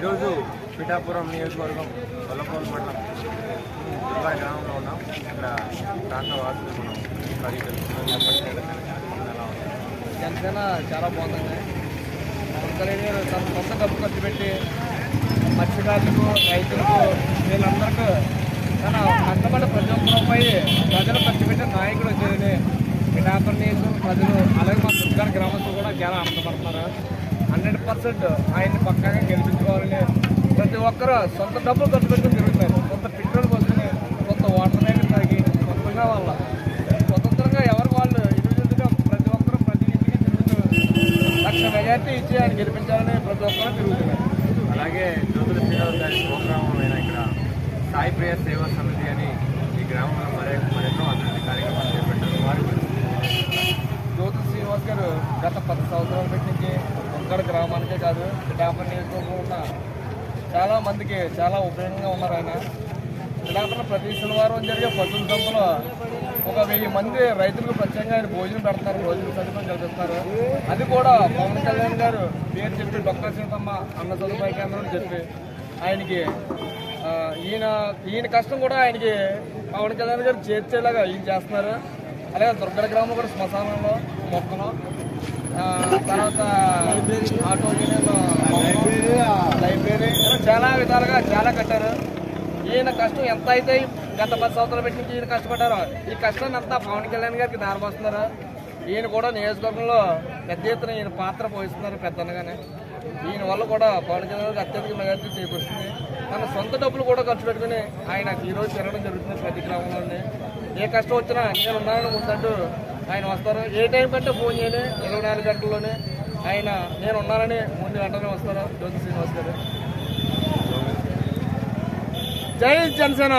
ఈరోజు పిఠాపురం నియోజకవర్గం కొల్లపూర్ మండలం దుర్గా గ్రామంలో ఉన్నాం. ఇక్కడ ప్రాంత వాసులు మనం అడిగి జనసేన చాలా బాగుందండి. తన సొంత డబ్బు ఖర్చు పెట్టి మత్స్యకారులకు రైతులకు వీళ్ళందరికీ తన కష్టపడ్డ ప్రతి ఒక్క రూపాయి ప్రజలు ఖర్చు పెట్టిన నాయకుడు వచ్చేది పిఠాపురం నియోజకవర్గం ప్రజలు. అలాగే మా దుర్గా గ్రామస్తులు కూడా చాలా ఆనందపడుతున్నారు. హండ్రెడ్ పర్సెంట్ ఆయన్ని పక్కగా ఒక్కరు సొంత డబ్బులు ఖర్చు పెట్టుకుని తిరుగుతారు సొంత పెట్రోల్ పోసుకుని కొంత వాటర్ అనేది తాగి సొంతంగా వాళ్ళ స్వతంత్రంగా ఎవరు వాళ్ళు ఇండివిజువల్గా ప్రతి ఒక్కరు ప్రతి ఇంటికి తిరుగుతూ లక్ష మెజార్టీ ఇచ్చి ఆయన గెలిపించాలని ప్రతి ఒక్కరు తిరుగుతున్నారు. అలాగే జ్యోతుల గారి స్వగ్రామం అయిన ఇక్కడ సాయి ప్రియ సేవా సమితి అని ఈ గ్రామంలో మరే మరెన్నో అభివృద్ధి కార్యక్రమాలు చేపట్టారు. వారి జ్యోతి శ్రీనివాస్ గారు గత పది సంవత్సరాల పెట్టి నుంచి ఒక్కడ గ్రామానికే కాదు పిఠాపురం నియోజకవర్గంలో ఉన్న చాలా మందికి చాలా ఉపయోగంగా ఉన్నారు ఆయన. ఇలాంటి ప్రతి శనివారం జరిగే పశువుల సంతలో ఒక వెయ్యి మంది రైతులకు ప్రత్యేకంగా ఆయన భోజనం పెడతారు భోజనం సదుపాయం కల్పిస్తారు. అది కూడా పవన్ కళ్యాణ్ గారు పేరు చెప్పి డొక్కా సీతమ్మ అన్న సదుపాయ కేంద్రం చెప్పి ఆయనకి ఈయన ఈయన కష్టం కూడా ఆయనకి పవన్ కళ్యాణ్ గారు చేర్చేలాగా ఈయన చేస్తున్నారు. అలాగే దుర్గడ గ్రామం కూడా శ్మశానంలో మొక్కలు. తర్వాత ఆటో యూనియన్ చాలా విధాలుగా చాలా కట్టారు. ఈయన కష్టం ఎంత అయితే గత పది సంవత్సరాలు పెట్టి ఈయన కష్టపడ్డారో ఈ కష్టాన్ని అంతా పవన్ కళ్యాణ్ గారికి దారిపోస్తున్నారు ఈయన కూడా నియోజకవర్గంలో పెద్ద ఎత్తున ఈయన పాత్ర పోషిస్తున్నారు పెద్దనగానే ఈయన వల్ల కూడా పవన్ కళ్యాణ్ గారికి అత్యధిక మెజార్టీ చేకూరుస్తుంది. తన సొంత డబ్బులు కూడా ఖర్చు పెట్టుకుని ఆయన ఈరోజు తిరగడం జరుగుతుంది ప్రతి గ్రామంలోనే. ఏ కష్టం వచ్చినా నేను ఉన్నానని ముందంటూ ఆయన వస్తారు. ఏ టైం కంటే ఫోన్ చేయని ఇరవై నాలుగు గంటల్లోనే ఆయన నేను ఉన్నానని ముందు వెంటనే వస్తారు. జ్యోతి శ్రీనివాస్ గారు. జై జనసేన.